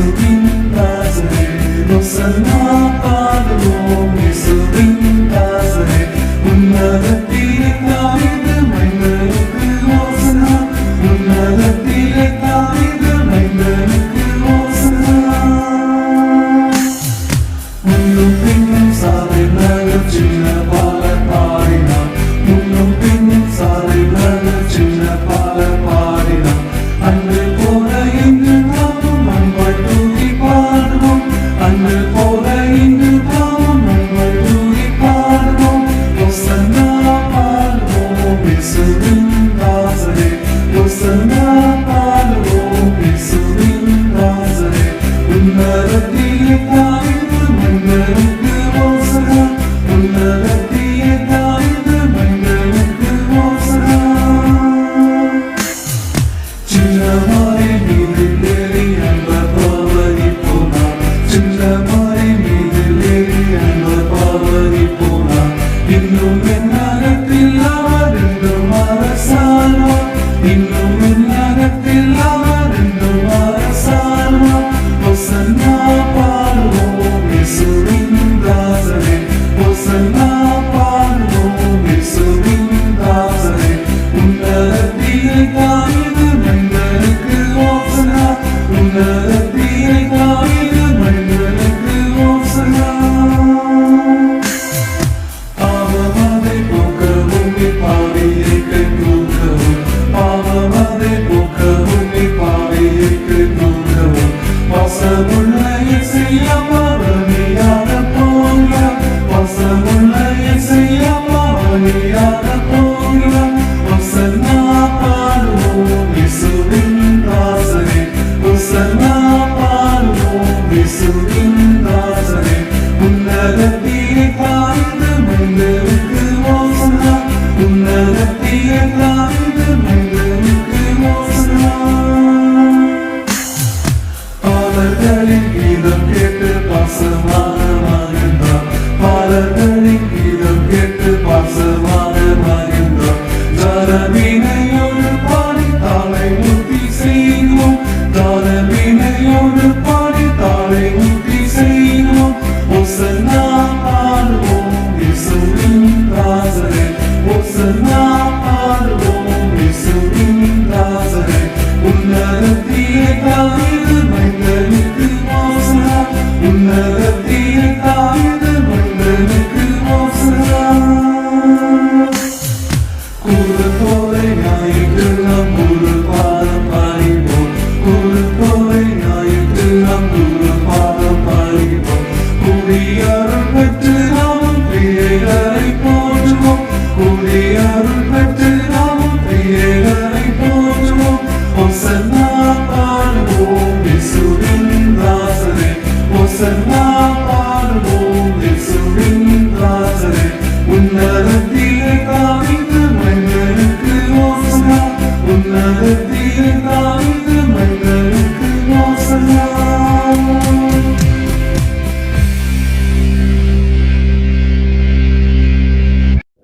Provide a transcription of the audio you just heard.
to be இன்னும் என் அகத்தில் அவர் என்றும் அரசாழ்வார் இன்னும் என் அகத்தில் அவர் என்றும் அரசாழ்வார் ஒசன்னா பாடுவோம் இயேசுவின் தாசரே ஒசன்னா பாடுவோம். bir basıma